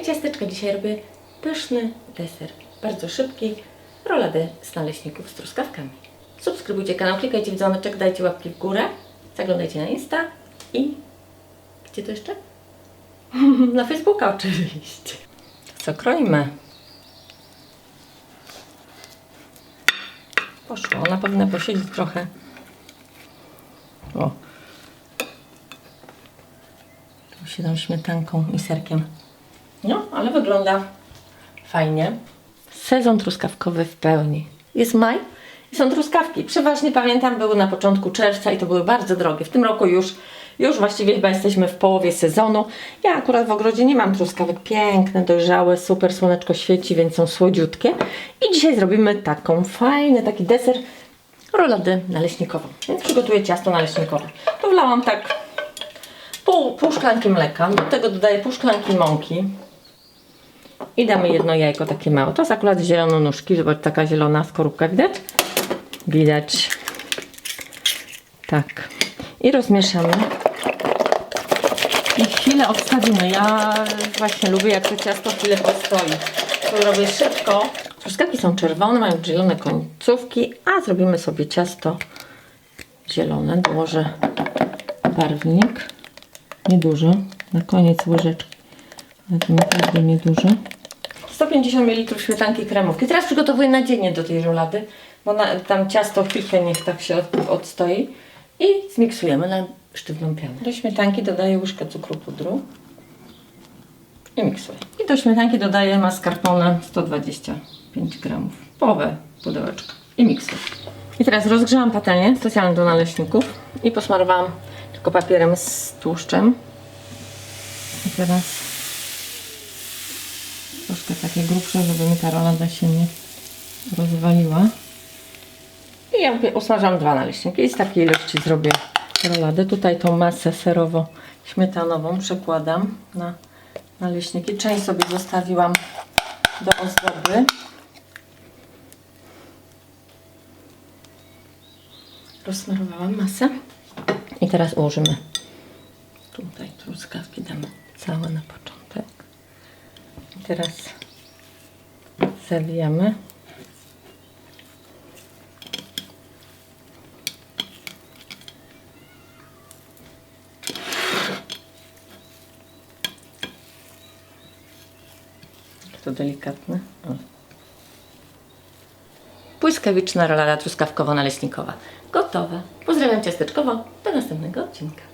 Ciasteczka, dzisiaj robię pyszny deser. Bardzo szybki, roladę z naleśników z truskawkami. Subskrybujcie kanał, klikajcie w dzwoneczek, dajcie łapki w górę, zaglądajcie na Insta i... Gdzie to jeszcze? na Facebooka oczywiście. Co kroimy? Poszło, ona powinna posiedzieć trochę. O. Tu się tam śmietanką i serkiem. No, ale wygląda fajnie. Sezon truskawkowy w pełni. Jest maj i są truskawki. Przeważnie pamiętam, były na początku czerwca i to były bardzo drogie. W tym roku już, już właściwie chyba jesteśmy w połowie sezonu. Ja akurat w ogrodzie nie mam truskawek. Piękne, dojrzałe, super słoneczko świeci, więc są słodziutkie. I dzisiaj zrobimy taką fajny, taki deser roladę naleśnikową. Więc przygotuję ciasto naleśnikowe. To wlałam tak pół, pół szklanki mleka, do tego dodaję pół szklanki mąki i damy jedno jajko takie małe. To jest akurat zielononóżki, zobacz, taka zielona skorupka, widać? Widać. Tak. I rozmieszamy. I chwilę odstawimy. Ja właśnie lubię, jak to ciasto chwilę postoi. To robię szybko. Truskawki są czerwone, mają zielone końcówki, a zrobimy sobie ciasto zielone. Dołożę barwnik. Niedużo. Na koniec łyżeczki. Ale to naprawdę niedużo. 150 ml śmietanki kremówki. Teraz przygotowuję nadzienie do tej rolady, bo na, tam ciasto chwilkę niech tak się od, odstoi i zmiksujemy na sztywną pianę. Do śmietanki dodaję łyżkę cukru pudru i miksuję. I do śmietanki dodaję mascarpone 125 gramów, połowę pudełeczka i miksuję. I teraz rozgrzałam patelnię specjalnie do naleśników i posmarowałam tylko papierem z tłuszczem. I teraz takie grubsze, żeby mi ta rolada się nie rozwaliła. I ja usmażam dwa naleśniki i z takiej ilości zrobię roladę. Tutaj tą masę serowo-śmietanową przekładam na naleśniki. Część sobie zostawiłam do ozdoby. Rozsmarowałam masę. I teraz ułożymy tutaj truskawki, damy całe na początek. I teraz zawijamy. To delikatne. Błyskawiczna rolada truskawkowo-naleśnikowa. Gotowe. Pozdrawiam ciasteczkowo. Do następnego odcinka.